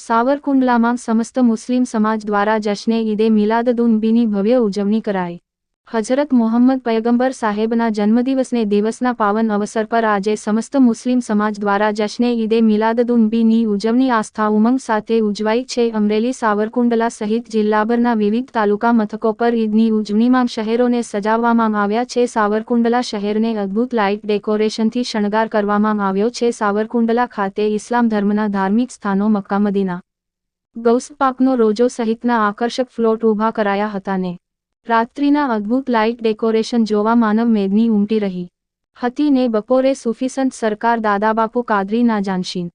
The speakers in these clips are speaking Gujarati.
સાવરકુંડલામાં સમસ્ત મુસ્લિમ સમાજ દ્વારા જશ્ને ઈદે મિલાદુન્નબીની ભવ્ય ઉજવણી કરાઈ. હજરત મોહમ્મદ પયગંબર સાહેબના જન્મદિવસને દિવસના પાવન અવસર પર આજે સમસ્ત મુસ્લિમ સમાજ દ્વારા જશ્ને ઈદે મિલાદુન્નબીની ઉજવણી આસ્થા ઉમંગ સાથે ઉજવાઈ છે. અમરેલી સાવરકુંડલા સહિત જિલ્લાભરના વિવિધ તાલુકા મથકો પર ઈદની ઉજવણીમાં શહેરોને સજાવવામાં આવ્યા છે. સાવરકુંડલા શહેરને અદ્ભુત લાઇટ ડેકોરેશનથી શણગાર કરવામાં આવ્યો છે. સાવરકુંડલા ખાતે ઇસ્લામ ધર્મના ધાર્મિક સ્થાનો મક્કા, મદીના ગૌસપાકનો રોજો સહિતના આકર્ષક ફ્લોટ ઊભા કરાયા હતા ને રાત્રિના અદ્ભુત લાઇટ ડેકોરેશન જોવા માનવ મેદની ઉમટી રહી. હતી ને બપોરે સુફીસંત સરકાર દાદાબાપુ કાદરી ના જાનશીન.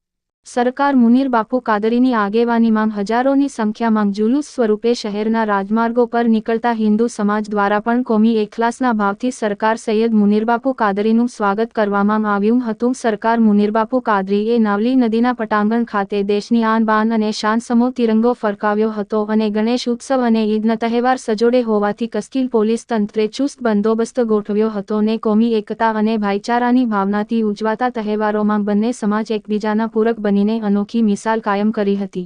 સરકાર મુનીર બાપુ કાદરીની આગેવાનીમાં હજારોની સંખ્યામાં જુલુસ સ્વરૂપે શહેરના રાજમાર્ગો પર નીકળતા હિન્દુ સમાજ દ્વારા પણ કોમી એખલાસના ભાવથી સરકાર સૈયદ મુનીરબાપુ કાદરીનું સ્વાગત કરવામાં આવ્યું હતું. સરકાર મુનીરબાપુ કાદરીએ નાવલી નદીના પટાંગણ ખાતે દેશની આન બાન અને શાન સમો તિરંગો ફરકાવ્યો હતો અને ગણેશ ઉત્સવ અને ઈદના તહેવાર સજોડે હોવાથી કસ્કીલ પોલીસ તંત્રે ચુસ્ત બંદોબસ્ત ગોઠવ્યો હતો ને કોમી એકતા અને ભાઈચારાની ભાવનાથી ઉજવાતા તહેવારોમાં બંને સમાજ એકબીજાના પૂરક બનીને અનોખી મિસાલ કાયમ કરી હતી.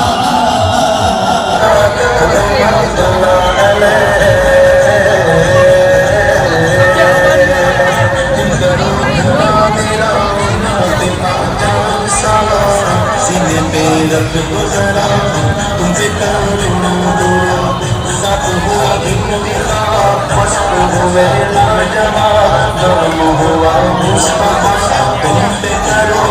Rasulullah Habibullah Ya Habibullah सीने पे रख गुजरा तुमसे करूँ दूरा साथ हुआ दिन मेरा मस्त हुए लाजवा गम हुआ मुस्ताफा तुम पे करो